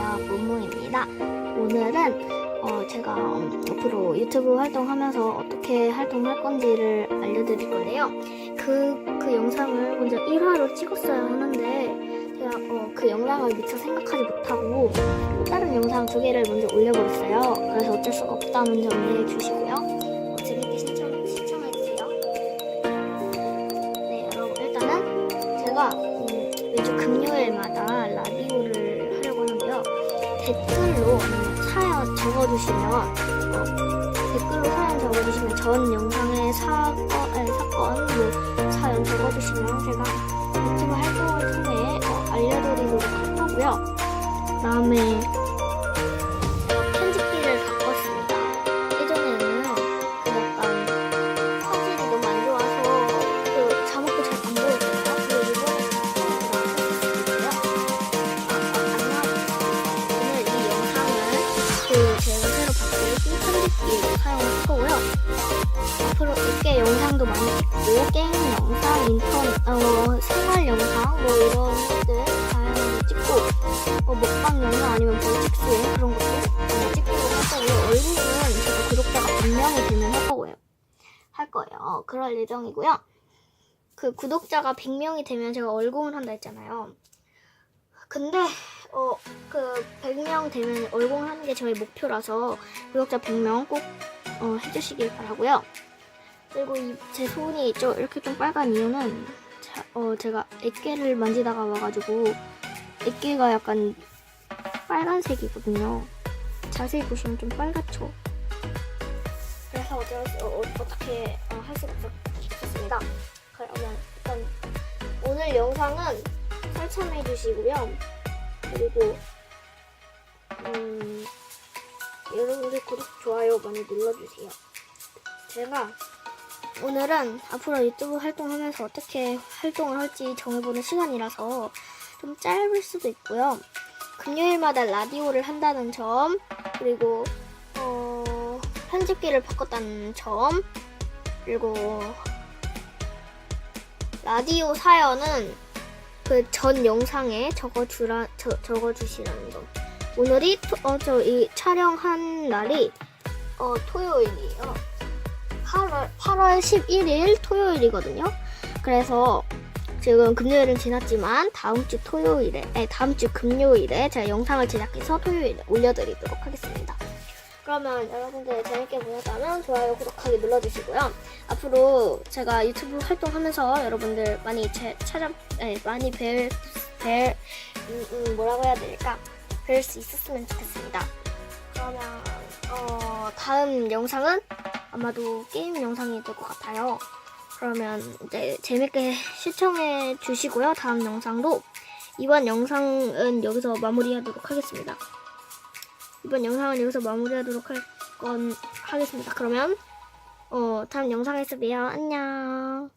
안녕하세요. 모모입니다. 오늘은 어, 제가 음, 앞으로 유튜브 활동하면서 어떻게 활동할 건지를 알려드릴 건데요. 그, 그 영상을 먼저 1화로 찍었어야 하는데 제가 어, 그 영상을 미처 생각하지 못하고 다른 영상 두 개를 먼저 올려버렸어요. 그래서 어쩔 수가 없다는 점 이해해 주시고요. 어, 재밌게 시청, 시청해주세요. 네, 여러분 일단은 제가 음, 매주 금요일마다 댓글로 사연 적어주시면 어, 댓글로 사연 적어주시면 전 영상의 사건, 아니, 사건 뭐 사연 적어주시면 제가 유튜브 활동을 통해 어, 알려드리도록 할 거고요. 그다음에 편집기를 사용할 거고요. 앞으로 이렇게 영상도 많이 찍고 게임 영상, 인턴, 어, 생활 영상 뭐 이런 것들 다양하게 찍고 어, 먹방 영상 아니면 벌칙 수행 그런 것도 많이 찍도록 할 거고요. 얼굴은 제가 구독자가 100명이 되면 할 거고요. 할 거예요. 그럴 예정이고요. 그 구독자가 100명이 되면 제가 얼공을 한다 했잖아요. 근데 어 그 100명 되면 얼공을 하는 게 저희 목표라서 구독자 100명 꼭 어, 해주시길 바라고요. 그리고 이, 제 손이 좀 이렇게 좀 빨간 이유는 자, 어, 제가 액계를 만지다가 와가지고 액계가 약간 빨간색이거든요. 자세히 보시면 좀 빨갛죠. 그래서 어쩔 수, 어, 어떻게 어, 할 수가 없었습니다. 그러면 일단 오늘 영상은 설참해 주시고요. 그리고 음, 여러분들 구독, 좋아요 많이 눌러주세요. 제가 오늘은 앞으로 유튜브 활동하면서 어떻게 활동을 할지 정해보는 시간이라서 좀 짧을 수도 있고요. 금요일마다 라디오를 한다는 점, 그리고 어, 편집기를 바꿨다는 점, 그리고 라디오 사연은 그 전 영상에 적어주라 저, 적어주시라는 점. 오늘이 어, 저이 촬영한 날이 어, 토요일이에요. 8월 8월 11일 토요일이거든요. 그래서 지금 금요일은 지났지만 다음 주 토요일에, 아니 다음 주 금요일에 제가 영상을 제작해서 토요일에 올려드리도록 하겠습니다. 그러면 여러분들 재밌게 보셨다면 좋아요, 구독하기 눌러주시고요. 앞으로 제가 유튜브 활동하면서 여러분들 많이 제, 찾아, 아니, 많이 뵐, 뵐, 음, 음, 뭐라고 해야 될까? 뵐 수 있었으면 좋겠습니다. 그러면, 어, 다음 영상은 아마도 게임 영상이 될 것 같아요. 그러면 이제 재밌게 시청해 주시고요. 다음 영상도 이번 영상은 여기서 마무리하도록 하겠습니다. 이번 영상은 여기서 마무리하도록 할 건 하겠습니다. 그러면 어 다음 영상에서 봬요. 안녕.